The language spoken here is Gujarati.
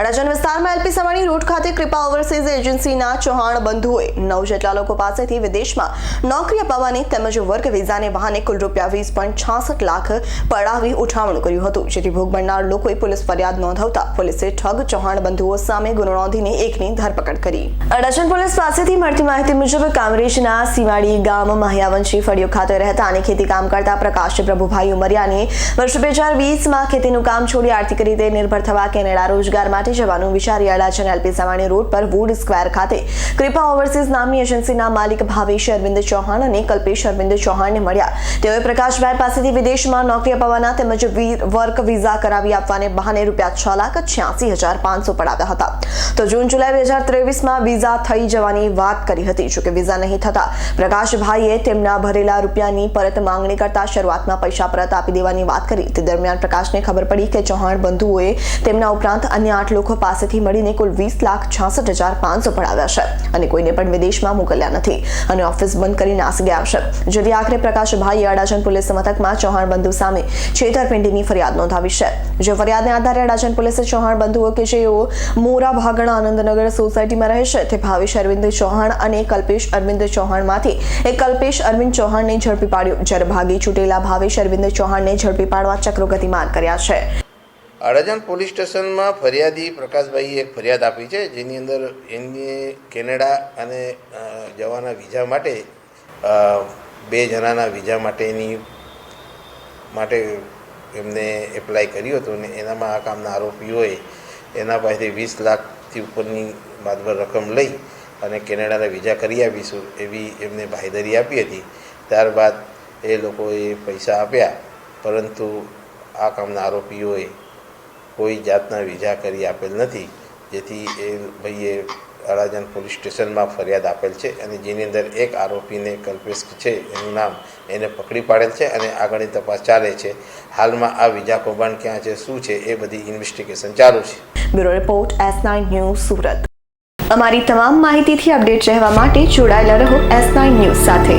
અડાજણ વિસ્તારમાં એલપી સવાણી રોડ ખાતે કૃપા ઓવરસીઝ એજન્સીના ચૌહાણ બંધુઓએ નવ જેટલા લોકો પાસેથી વિદેશમાં નોકરી અપાવવાની તેમજ વર્ક વિઝાને બહાને કુલ રૂપિયા વીસ પોઈન્ટ છાસઠ લાખ પડાવી ઉઠાવણું કર્યું હતું. જેથી ભોગ બનનાર લોકોએ પોલીસ ફરિયાદ નોંધાવતા પોલીસે ઠગ, ચૌહાણ બંધુઓ સામે ગુનો નોંધીને એકની ધરપકડ કરી. અડાજણ પોલીસ પાસેથી મળતી માહિતી મુજબ કામરેજના સિવાડી ગામ મહિયાવંશી ફળિયો ખાતે રહેતા અને ખેતી કામ કરતા પ્રકાશ પ્રભુભાઈ ઉમરિયાને વર્ષ બે હજાર વીસમાં ખેતીનું કામ છોડી આર્થિક રીતે નિર્ભર થવા કેનેડા રોજગાર માટે જવાનું વિચારી Adajan L P Savani road પર વુડ સ્ક્વેર ખાતે કૃપા ઓવરસીઝ નામની એજન્સીના માલિક ભાવેશ અરવિંદ ચૌહાણ અને કલ્પેશ અરવિંદ ચૌહાણને મળ્યા. તેઓએ પ્રકાશભાઈ પાસેથી વિદેશમાં નોકરી અપાવવાના તેમજ વર્ક વિઝા કરાવી આપવાને બહાને રૂપિયા છ લાખ છ્યાસી હજાર પાંચસો પડાવ્યા હતા. તો જૂન જુલાઈ બે હજાર ત્રેવીસમાં વિઝા થઈ જવાની વાત કરી હતી. જોકે વિઝા નહીં થતા પ્રકાશભાઈએ તેમના ભરેલા રૂપિયાની પરત માંગણી કરતા શરૂઆતમાં પૈસા પરત આપી દેવાની વાત કરી. તે દરમિયાન પ્રકાશને ખબર પડી કે ચૌહાણ બંધુઓએ તેમના ઉપરાંત અન્ય આઠ લોકો પાસેથી મળીને કુલ વીસ લાખ છાસઠ હજાર પાંચસો પડાવ્યા છે અને કોઈને પણ વિદેશમાં મોકલ્યા નથી. અને ઓફિસ બંધ કરી નાસી ગયા છે. જેથી આખરે પ્રકાશભાઈએ અડાજણ પોલીસ મથકમાં ચૌહાણ બંધુ સામે છેતરપિંડીની ફરિયાદ નોંધાવી છે. જે ફરિયાદને આધારે અડાજણ પોલીસે ચૌહાણ બંધુઓ કે જેઓ મોરા ભાગણા આનંદનગર સોસાયટીમાં રહે છે તે ભાવેશ અરવિંદ ચૌહાણ અને કલ્પેશ અરવિંદ ચૌહાણમાંથી એક કલ્પેશ અરવિંદ ચૌહાણને ઝડપી પાડ્યો. જ્યારે ભાગી છૂટેલા ભાવેશ અરવિંદ ચૌહાણને ઝડપી પાડવા ચક્રો ગતિમાન કર્યા છે. અડાજણ પોલીસ સ્ટેશનમાં ફરિયાદી પ્રકાશભાઈએ એક ફરિયાદ આપી છે, જેની અંદર એમને કેનેડા અને જવાના વિઝા માટે બે જણાના વિઝા માટેની, માટે એમને એપ્લાય કર્યું હતું અને એનામાં આ કામના આરોપીઓએ એના પાસેથી વીસ લાખથી ઉપરની માતબર રકમ લઈ અને કેનેડાના વિઝા કરી આપીશું એવી એમને બાંહેધરી આપી હતી. ત્યારબાદ એ લોકોએ પૈસા આપ્યા, પરંતુ આ કામના આરોપીઓએ કોઈ જાતના વિઝા કરી આપેલ નથી. જેથી એ ભાઈએ અડાજણ પોલીસ સ્ટેશનમાં ફરિયાદ આપેલ છે અને જેની અંદર એક આરોપીને કલ્પેશ છે, એનું નામ એને પકડી પાડેલ છે અને આગળની તપાસ ચાલે છે. હાલમાં આ વિઝા કૌભાંડ ક્યાં છે, શું છે, એ બધી ઇન્વેસ્ટિગેશન ચાલુ છે. Bureau report, S news Surat. અમારી તમામ માહિતીથી અપડેટ રહેવા માટે જોડાયેલા રહો એસ ન્યૂઝ સાથે.